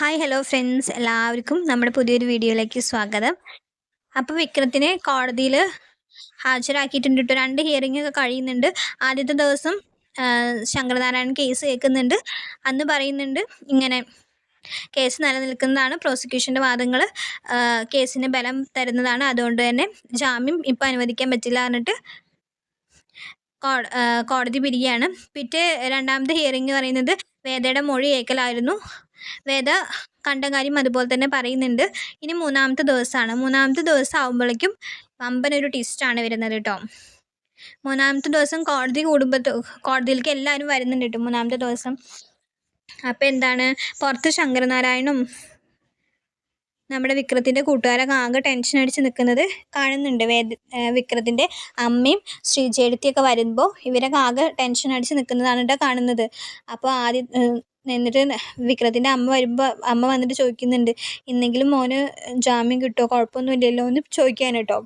Hi hello friends എല്ലാവർക്കും നമ്മുടെ പുതിയൊരു വീഡിയോയിലേക്ക് സ്വാഗതം. അപ്പോൾ വിക്രത്തിനെ കോടതിയിൽ ഹാജരാക്കിയിട്ടുണ്ട് കേട്ടോ. രണ്ട് ഹിയറിംഗ് ഒക്കെ കഴിയുന്നുണ്ട്. ആദ്യത്തെ ദിവസം ശങ്കരനാരായണൻ കേസ് കേൾക്കുന്നുണ്ട്. അന്ന് പറയുന്നുണ്ട് ഇങ്ങനെ കേസ് നിലനിൽക്കുന്നതാണ് പ്രോസിക്യൂഷന്റെ വാദങ്ങൾ കേസിന് ബലം തരുന്നതാണ്. അതുകൊണ്ട് തന്നെ ജാമ്യം ഇപ്പോൾ അനുവദിക്കാൻ പറ്റില്ല എന്നിട്ട് കോടതി പിരികയാണ് പിറ്റേ രണ്ടാമത്തെ ഹിയറിംഗ് പറയുന്നത് വേദയുടെ മൊഴി കേൾക്കലായിരുന്നു വേദ കണ്ട കാര്യം അതുപോലെ തന്നെ പറയുന്നുണ്ട്. ഇനി മൂന്നാമത്തെ ദിവസമാണ് മൂന്നാമത്തെ ദിവസം ആകുമ്പോഴേക്കും വമ്പൻ ഒരു ട്വിസ്റ്റാണ് വരുന്നത് കേട്ടോ മൂന്നാമത്തെ ദിവസം കോടതി കൂടുമ്പോൾ കോടതിയിലേക്ക് എല്ലാവരും വരുന്നുണ്ട് കേട്ടോ മൂന്നാമത്തെ ദിവസം. അപ്പം എന്താണ്? പുറത്ത് ശങ്കരനാരായണും നമ്മുടെ വിക്രത്തിന്റെ കൂട്ടുകാരൊക്കെ ആകെ ടെൻഷൻ അടിച്ച് നിൽക്കുന്നത് കാണുന്നുണ്ട് വേദ വിക്രത്തിന്റെ അമ്മയും ശ്രീജേടത്തിയൊക്കെ വരുമ്പോൾ ഇവരൊക്കെ ആകെ ടെൻഷൻ അടിച്ച് നിൽക്കുന്നതാണ് കേട്ടോ കാണുന്നത്. അപ്പോൾ ആദ്യം എന്നിട്ട് വിക്രത്തിന്റെ അമ്മ വരുമ്പോൾ അമ്മ വന്നിട്ട് ചോദിക്കുന്നുണ്ട് ഇന്നെങ്കിലും മോന് ജാമ്യം കിട്ടുമോ കുഴപ്പമൊന്നുമില്ലല്ലോ എന്ന് ചോദിക്കാൻ കേട്ടോ.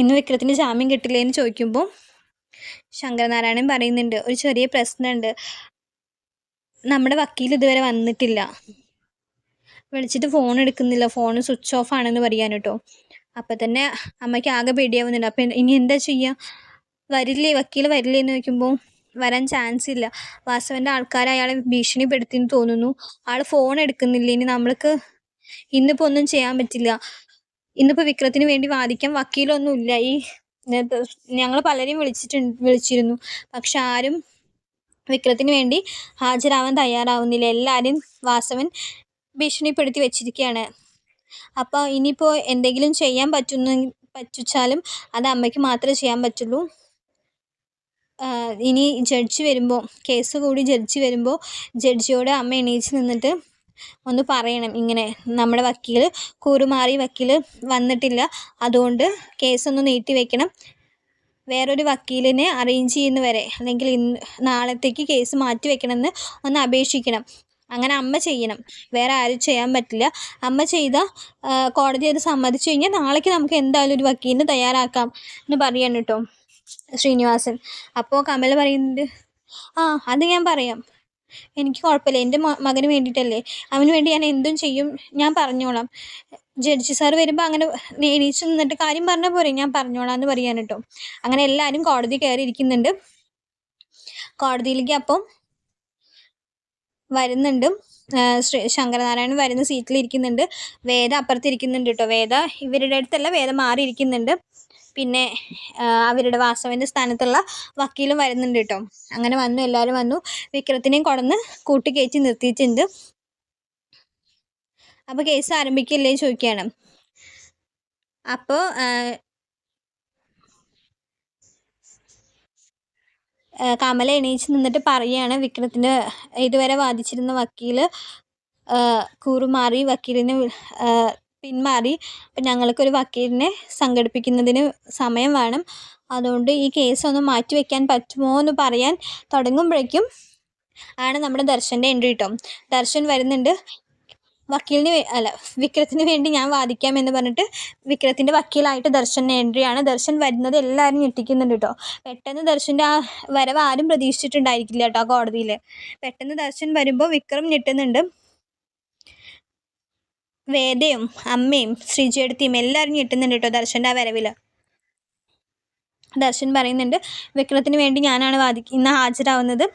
ഇന്ന് വിക്രത്തിന് ജാമ്യം കിട്ടില്ലേ എന്ന് ചോദിക്കുമ്പോൾ ശങ്കരനാരായണൻ പറയുന്നുണ്ട് ഒരു ചെറിയ പ്രശ്നമുണ്ട് നമ്മുടെ വക്കീൽ ഇതുവരെ വന്നിട്ടില്ല. വിളിച്ചിട്ട് ഫോൺ എടുക്കുന്നില്ല. ഫോൺ സ്വിച്ച് ഓഫ് ആണെന്ന് പറയാൻ കേട്ടോ. അപ്പം തന്നെ അമ്മയ്ക്ക് ആകെ പേടിയാവുന്നുണ്ട്. അപ്പം ഇനി എന്താ ചെയ്യുക വരില്ലേ? വക്കീൽ വരില്ലേ എന്ന് ചോദിക്കുമ്പോൾ വരാൻ ചാൻസ് ഇല്ല. വാസവന്റെ ആൾക്കാർ അയാളെ ഭീഷണിപ്പെടുത്തിയെന്ന് തോന്നുന്നു. ആൾ ഫോൺ എടുക്കുന്നില്ല. ഇനി നമ്മൾക്ക് ഇന്നിപ്പോൾ ഒന്നും ചെയ്യാൻ പറ്റില്ല. ഇന്നിപ്പോൾ വിക്രത്തിന് വേണ്ടി വാദിക്കാൻ വക്കീലൊന്നും ഇല്ല. ഈ ഞങ്ങൾ പലരെയും വിളിച്ചിട്ടുണ്ട് വിളിച്ചിരുന്നു. പക്ഷെ ആരും വിക്രത്തിന് വേണ്ടി ഹാജരാവാൻ തയ്യാറാവുന്നില്ല. എല്ലാവരും വാസവൻ ഭീഷണിപ്പെടുത്തി വെച്ചിരിക്കുകയാണ് അപ്പോൾ ഇനിയിപ്പോൾ എന്തെങ്കിലും ചെയ്യാൻ പറ്റുന്ന പറ്റിച്ചാലും അത് അമ്മയ്ക്ക് മാത്രമേ ചെയ്യാൻ പറ്റുള്ളൂ. ഇനി ജഡ്ജ് വരുമ്പോൾ കേസ് കൂടി ജഡ്ജ് വരുമ്പോൾ ജഡ്ജിയോട് അമ്മ എണീച്ച് നിന്നിട്ട് ഒന്ന് പറയണം. ഇങ്ങനെ നമ്മുടെ വക്കീൽ കൂറുമാറി വക്കീൽ വന്നിട്ടില്ല. അതുകൊണ്ട് കേസൊന്ന് നീട്ടി വെക്കണം. വേറൊരു വക്കീലിനെ അറേഞ്ച് ചെയ്യുന്ന വരെ അല്ലെങ്കിൽ ഇന്ന് നാളത്തേക്ക് കേസ് മാറ്റി വെക്കണമെന്ന് ഒന്ന് അപേക്ഷിക്കണം. അങ്ങനെ അമ്മ ചെയ്യണം. വേറെ ആരും ചെയ്യാൻ പറ്റില്ല. അമ്മ ചെയ്ത കോടതി അത് സമ്മതിച്ചു കഴിഞ്ഞാൽ നാളേക്ക് നമുക്ക് എന്തായാലും ഒരു വക്കീലിനെ തയ്യാറാക്കാം എന്ന് പറയാണ് കേട്ടോ. ശ്രീനിവാസൻ. അപ്പോൾ കമൽ പറയുന്നുണ്ട് ആ അത് ഞാൻ പറയാം. എനിക്ക് കുഴപ്പമില്ല. എന്റെ മകന് വേണ്ടിയിട്ടല്ലേ. അവന് വേണ്ടി ഞാൻ എന്തും ചെയ്യും. ഞാൻ പറഞ്ഞോളാം. ജഡ്ജി സാർ വരുമ്പോൾ അങ്ങനെ എണീച്ച് നിന്നിട്ട് കാര്യം പറഞ്ഞാൽ പോരെ. ഞാൻ പറഞ്ഞോളാം എന്ന് പറയാൻ കേട്ടോ. അങ്ങനെ എല്ലാവരും കോടതി കയറി ഇരിക്കുന്നുണ്ട് കോടതിയിലേക്ക് അപ്പം വരുന്നുണ്ട്. ശ്രീ ശങ്കരനാരായണൻ വരുന്ന സീറ്റിൽ ഇരിക്കുന്നുണ്ട് വേദ അപ്പുറത്തിരിക്കുന്നുണ്ട് കേട്ടോ. വേദ ഇവരുടെ അടുത്തല്ല. വേദ മാറി ഇരിക്കുന്നുണ്ട് പിന്നെ അവരുടെ വാസവന്റെ സ്ഥാനത്തുള്ള വക്കീലും വരുന്നുണ്ട് കേട്ടോ അങ്ങനെ വന്നു എല്ലാവരും വന്നു. വിക്രത്തിനെയും കൊടന്ന് കൂട്ടിക്കയറ്റി നിർത്തിയിട്ടുണ്ട്. അപ്പോൾ കേസ് ആരംഭിക്കില്ലേ ചോദിക്കുകയാണ് അപ്പോൾ കമല എണീച്ച് നിന്നിട്ട് പറയുകയാണ് വിക്രത്തിന്റെ ഇതുവരെ വാദിച്ചിരുന്ന വക്കീൽ കൂറുമാറി വക്കീലിനെ പിന്മാറി. അപ്പം ഞങ്ങൾക്കൊരു വക്കീലിനെ സംഘടിപ്പിക്കുന്നതിന് സമയം വേണം. അതുകൊണ്ട് ഈ കേസ് ഒന്ന് മാറ്റി വയ്ക്കാൻ പറ്റുമോ എന്ന് പറയാൻ തുടങ്ങുമ്പോഴേക്കും ആണ് നമ്മുടെ ദർശന്റെ എൻട്രി കേട്ടോ ദർശൻ വരുന്നുണ്ട്. വക്കീലിന് അല്ല വിക്രത്തിന് വേണ്ടി ഞാൻ വാദിക്കാം എന്ന് പറഞ്ഞിട്ട് വിക്രത്തിന്റെ വക്കീലായിട്ട് ദർശന്റെ എൻട്രിയാണ് ദർശൻ വരുന്നത് എല്ലാവരും ഞെട്ടിക്കുന്നുണ്ട് കേട്ടോ. പെട്ടെന്ന് ദർശന്റെ ആ വരവ് ആരും പ്രതീക്ഷിച്ചിട്ടുണ്ടായിരിക്കില്ല കേട്ടോ കോടതിയിൽ. പെട്ടെന്ന് ദർശൻ വരുമ്പോൾ വിക്രം ഞെട്ടുന്നുണ്ട്. വേദയും അമ്മയും ശ്രീജേടത്തിയും എല്ലാവരും ഞെട്ടുന്നുണ്ട് കേട്ടോ ദർശന്റെ ആ വരവിൽ ദർശൻ പറയുന്നുണ്ട് വിക്രത്തിന് വേണ്ടി ഞാനാണ് വാദിക്കുന്ന ഹാജരാവുന്നത്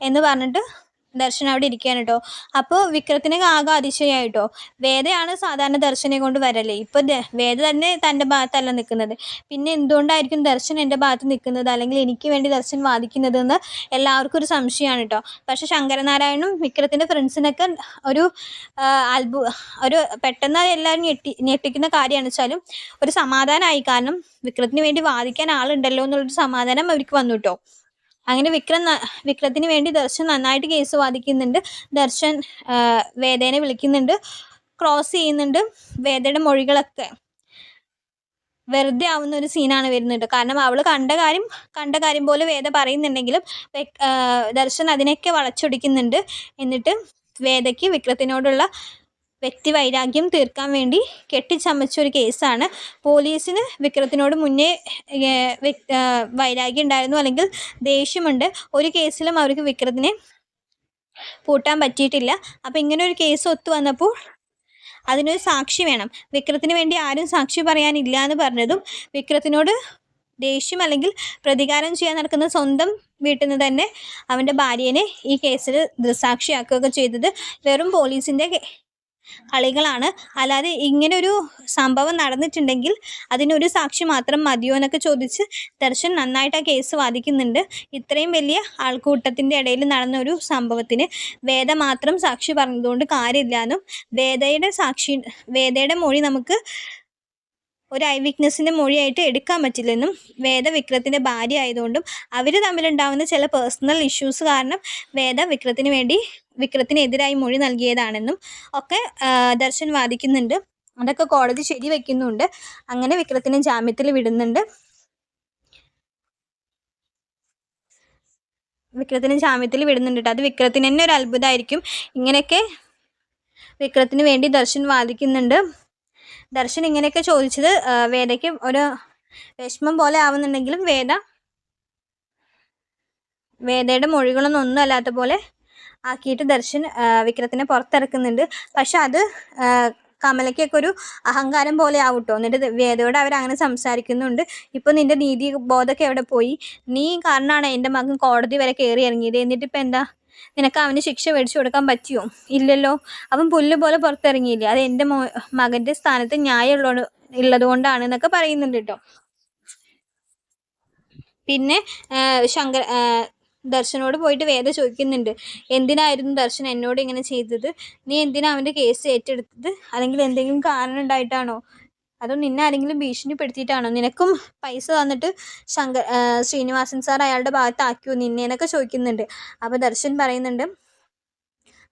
എന്ന് പറഞ്ഞിട്ട് ദർശൻ അവിടെ ഇരിക്കുകയാണ് കേട്ടോ അപ്പോൾ വിക്രത്തിന് ആകെ അതിശയമായിട്ടോ വേദയാണ് സാധാരണ ദർശനെ കൊണ്ട് വരല്ലേ ഇപ്പോൾ വേദ തന്നെ തന്റെ ഭാഗത്തല്ല നിൽക്കുന്നത് പിന്നെ എന്തുകൊണ്ടായിരിക്കും ദർശൻ എന്റെ ഭാഗത്ത് നിൽക്കുന്നത് അല്ലെങ്കിൽ എനിക്ക് വേണ്ടി ദർശൻ വാദിക്കുന്നതെന്ന് എല്ലാവർക്കും ഒരു സംശയമാണ് കേട്ടോ പക്ഷെ ശങ്കരനാരായണനും വിക്രത്തിന്റെ ഫ്രണ്ട്സിനൊക്കെ ഒരു അത്ഭു ഒരു പെട്ടെന്ന് എല്ലാവരും ഞെട്ടി ഞെട്ടിക്കുന്ന കാര്യമാണ് വെച്ചാലും ഒരു സമാധാനമായി. കാരണം വിക്രത്തിന് വേണ്ടി വാദിക്കാൻ ആളുണ്ടല്ലോ എന്നുള്ളൊരു സമാധാനം അവർക്ക് വന്നു കേട്ടോ അങ്ങനെ വിക്രം വിക്രത്തിന് വേണ്ടി ദർശൻ നന്നായിട്ട് കേസ് വാദിക്കുന്നുണ്ട്. ദർശൻ വേദനെ വിളിക്കുന്നുണ്ട്. ക്രോസ് ചെയ്യുന്നുണ്ട്. വേദയുടെ മൊഴികളൊക്കെ വെറുതെ ആവുന്ന ഒരു സീനാണ് വരുന്നത്. കാരണം അവൾ കണ്ട കാര്യം കണ്ട കാര്യം പോലെ വേദ പറയുന്നുണ്ടെങ്കിലും ദർശൻ അതിനൊക്കെ വളച്ചൊടിക്കുന്നുണ്ട്. എന്നിട്ട് വേദയ്ക്ക് വിക്രത്തിനോടുള്ള വ്യക്തി വൈരാഗ്യം തീർക്കാൻ വേണ്ടി കെട്ടിച്ചമച്ച ഒരു കേസാണ്. പോലീസിന് വിക്രത്തിനോട് മുന്നേ വൈരാഗ്യം ഉണ്ടായിരുന്നു അല്ലെങ്കിൽ ദേഷ്യമുണ്ട്. ഒരു കേസിലും അവർക്ക് വിക്രത്തിനെ പൂട്ടാൻ പറ്റിയിട്ടില്ല. അപ്പോൾ ഇങ്ങനെ ഒരു കേസ് ഒത്തു വന്നപ്പോൾ അതിനൊരു സാക്ഷി വേണം. വിക്രത്തിന് വേണ്ടി ആരും സാക്ഷി പറയാനില്ല എന്ന് പറഞ്ഞതും വിക്രത്തിനോട് ദേഷ്യം അല്ലെങ്കിൽ പ്രതികാരം ചെയ്യാൻ നടക്കുന്ന സ്വന്തം വീട്ടിൽ നിന്ന് തന്നെ അവന്റെ ഭാര്യനെ ഈ കേസിൽ ദൃസാക്ഷിയാക്കുകയൊക്കെ ചെയ്തത് വെറും പോലീസിന്റെ കളികളാണ്. അല്ലാതെ ഇങ്ങനൊരു സംഭവം നടന്നിട്ടുണ്ടെങ്കിൽ അതിനൊരു സാക്ഷി മാത്രം മതിയോ എന്നൊക്കെ ചോദിച്ച് ദർശൻ നന്നായിട്ട് ആ കേസ് വാദിക്കുന്നുണ്ട്. ഇത്രയും വലിയ ആൾക്കൂട്ടത്തിന്റെ ഇടയിൽ നടന്ന ഒരു സംഭവത്തിന് വേദ മാത്രം സാക്ഷി പറഞ്ഞതുകൊണ്ട് കാര്യമില്ല വേദയുടെ സാക്ഷി വേദയുടെ മൊഴി നമുക്ക് ഒരു ഐ വിറ്റ്നസിന്റെ മൊഴിയായിട്ട് എടുക്കാൻ പറ്റില്ലെന്നും വേദ വിക്രത്തിന്റെ ഭാര്യ ആയതുകൊണ്ടും അവർ തമ്മിലുണ്ടാകുന്ന ചില പേഴ്സണൽ ഇഷ്യൂസ് കാരണം വേദ വിക്രത്തിന് വേണ്ടി വിക്രത്തിനെതിരായി മൊഴി നൽകിയതാണെന്നും ഒക്കെ ദർശൻ വാദിക്കുന്നുണ്ട്. അതൊക്കെ കോടതി ശരിവെക്കുന്നുണ്ട്. അങ്ങനെ വിക്രത്തിനെ ജാമ്യത്തിൽ വിടുന്നുണ്ട്. വിക്രത്തിന് ജാമ്യത്തിൽ വിടുന്നുണ്ട് അത് വിക്രത്തിന് തന്നെ ഒരു അത്ഭുതമായിരിക്കും ഇങ്ങനെയൊക്കെ വിക്രത്തിന് വേണ്ടി ദർശൻ വാദിക്കുന്നുണ്ട്. ദർശൻ ഇങ്ങനെയൊക്കെ ചോദിച്ചത് വേദയ്ക്ക് ഒരു വിഷമം പോലെ ആവുന്നുണ്ടെങ്കിലും വേദ വേദയുടെ മൊഴികളൊന്നും ഒന്നും അല്ലാത്ത പോലെ ആക്കിയിട്ട് ദർശൻ വിക്രത്തിനെ പുറത്തിറക്കുന്നുണ്ട്. പക്ഷെ അത് കമലയ്ക്കൊക്കെ ഒരു അഹങ്കാരം പോലെ ആവട്ടോ? എന്നിട്ട് വേദയോട് അവർ അങ്ങനെ സംസാരിക്കുന്നുണ്ട്. ഇപ്പോൾ നിന്റെ നീതി ബോധമൊക്കെ എവിടെ പോയി? നീ കാരണമാണ് എന്റെ മകൻ കോടതി വരെ കയറി ഇറങ്ങിയത്. എന്നിട്ടിപ്പോൾ എന്താ? നിനക്ക് അവന് ശിക്ഷ മേടിച്ചു കൊടുക്കാൻ പറ്റിയോ? ഇല്ലല്ലോ. അവൻ പുല്ല് പോലെ പുറത്തിറങ്ങിയില്ലേ? അത് എന്റെ മോ മകന്റെ സ്ഥാനത്ത് ന്യായമുള്ള ഉള്ളത് കൊണ്ടാണ് എന്നൊക്കെ പറയുന്നുണ്ട് കേട്ടോ. പിന്നെ ശങ്കർ ദർശനോട് പോയിട്ട് വേദ ചോദിക്കുന്നുണ്ട് എന്തിനായിരുന്നു ദർശൻ എന്നോട് ഇങ്ങനെ ചെയ്തത്? നീ എന്തിനാ അവന്റെ കേസ് ഏറ്റെടുത്തത്? അല്ലെങ്കിൽ എന്തെങ്കിലും കാരണം ഉണ്ടായിട്ടാണോ? അതോ നിന്നെ ആരെങ്കിലും ഭീഷണിപ്പെടുത്തിയിട്ടാണോ? നിനക്കും പൈസ തന്നിട്ട് ശങ്കർ ശ്രീനിവാസൻ സാർ അയാളുടെ ഭാഗത്താക്കിയോ? നിന്നേന്നൊക്കെ ചോദിക്കുന്നുണ്ട്. അപ്പോൾ ദർശൻ പറയുന്നുണ്ട്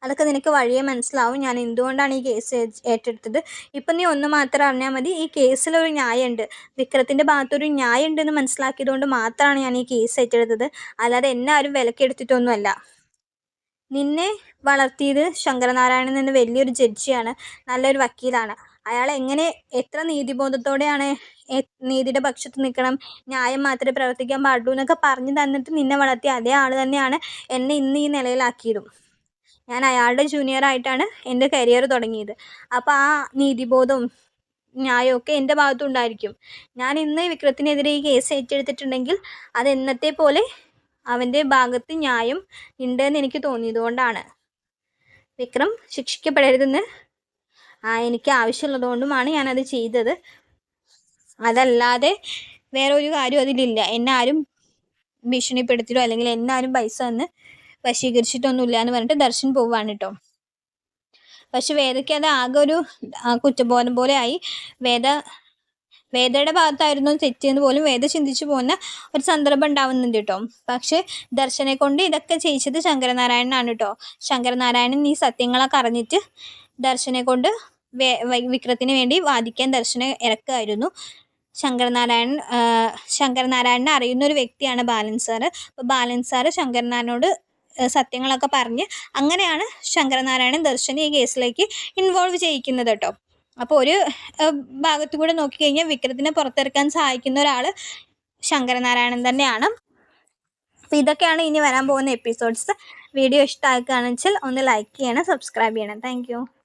അതൊക്കെ നിനക്ക് വഴിയെ മനസ്സിലാവും. ഞാൻ എന്തുകൊണ്ടാണ് ഈ കേസ് ഏറ്റെടുത്തത്? ഇപ്പം നീ ഒന്ന് മാത്രം അറിഞ്ഞാൽ മതി ഈ കേസിലൊരു ന്യായമുണ്ട് വിക്രത്തിന്റെ ഭാഗത്തൊരു ന്യായം ഉണ്ടെന്ന് മനസ്സിലാക്കിയതുകൊണ്ട് മാത്രമാണ് ഞാൻ ഈ കേസ് ഏറ്റെടുത്തത്. അല്ലാതെ എന്നെ ആരും വിലക്കെടുത്തിട്ടൊന്നുമല്ല നിന്നെ വളർത്തിയത് ശങ്കരനാരായണൻ എന്ന വലിയൊരു ജഡ്ജിയാണ്. നല്ലൊരു വക്കീലാണ്. അയാൾ എങ്ങനെ എത്ര നീതിബോധത്തോടെയാണ് നീതിയുടെ പക്ഷത്ത് നിൽക്കണം? ന്യായം മാത്രമേ പ്രവർത്തിക്കാൻ പാടുള്ളൂ എന്നൊക്കെ പറഞ്ഞു തന്നിട്ട് നിന്നെ വളർത്തിയ അതേ ആൾ തന്നെയാണ് എന്നെ ഇന്ന് ഈ നിലയിലാക്കിയതും. ഞാൻ അയാളുടെ ജൂനിയറായിട്ടാണ് എന്റെ കരിയർ തുടങ്ങിയത്. അപ്പോൾ ആ നീതിബോധവും ന്യായമൊക്കെ എന്റെ ഭാഗത്തുണ്ടായിരിക്കും. ഞാൻ ഇന്ന് വിക്രത്തിനെതിരെ ഈ കേസ് ഏറ്റെടുത്തിട്ടുണ്ടെങ്കിൽ അത് എന്നത്തെ പോലെ അവന്റെ ഭാഗത്ത് ന്യായം ഉണ്ടെന്ന് എനിക്ക് തോന്നിയതുകൊണ്ടാണ്. വിക്രം ശിക്ഷിക്കപ്പെടരുതെന്ന് എനിക്ക് ആവശ്യമുള്ളതുകൊണ്ടുമാണ് ഞാനത് ചെയ്തത്. അതല്ലാതെ വേറെ ഒരു കാര്യം അതിലില്ല. എന്നെ ആരും ഭീഷണിപ്പെടുത്തിയോ അല്ലെങ്കിൽ എന്നെ ആരും പൈസ തന്ന് വശീകരിച്ചിട്ടൊന്നുമില്ല എന്ന് പറഞ്ഞിട്ട് ദർശൻ പോവാണ് കേട്ടോ പക്ഷെ വേദയ്ക്ക് അത് ആകെ ഒരു കുറ്റബോധം പോലെ ആയി. വേദ വേദയുടെ ഭാഗത്തായിരുന്നു തെറ്റിയെന്ന് പോലും വേദ ചിന്തിച്ചു പോകുന്ന ഒരു സന്ദർഭം ഉണ്ടാവുന്നുണ്ട് കേട്ടോ പക്ഷെ ദർശനെ കൊണ്ട് ഇതൊക്കെ ചെയ്യിച്ചത് ശങ്കരനാരായണനാണ് കേട്ടോ ശങ്കരനാരായണൻ ഈ സത്യങ്ങളൊക്കെ അറിഞ്ഞിട്ട് ദർശനെ കൊണ്ട് വിക്രത്തിന് വേണ്ടി വാദിക്കാൻ ദർശനെ ഇറക്കുമായിരുന്നു ശങ്കരനാരായണൻ ശങ്കരനാരായണനെ അറിയുന്ന ഒരു വ്യക്തിയാണ് ബാലൻ സാറ്. അപ്പോൾ ബാലൻ സാറ് ശങ്കരനാരായണനോട് സത്യങ്ങളൊക്കെ പറഞ്ഞ് അങ്ങനെയാണ് ശങ്കരനാരായണൻ ദർശനെ ഈ കേസിലേക്ക് ഇൻവോൾവ് ചെയ്യിക്കുന്നത് കേട്ടോ അപ്പോൾ ഒരു ഭാഗത്തു കൂടെ നോക്കിക്കഴിഞ്ഞാൽ വിക്രത്തിനെ പുറത്തിറക്കാൻ സഹായിക്കുന്ന ഒരാൾ ശങ്കരനാരായണൻ തന്നെയാണ്. അപ്പോൾ ഇതൊക്കെയാണ് ഇനി വരാൻ പോകുന്ന എപ്പിസോഡ്സ് വീഡിയോ ഇഷ്ടമാക്കുകയാണെന്ന് വെച്ചാൽ ഒന്ന് ലൈക്ക് ചെയ്യണം സബ്സ്ക്രൈബ് ചെയ്യണം. താങ്ക്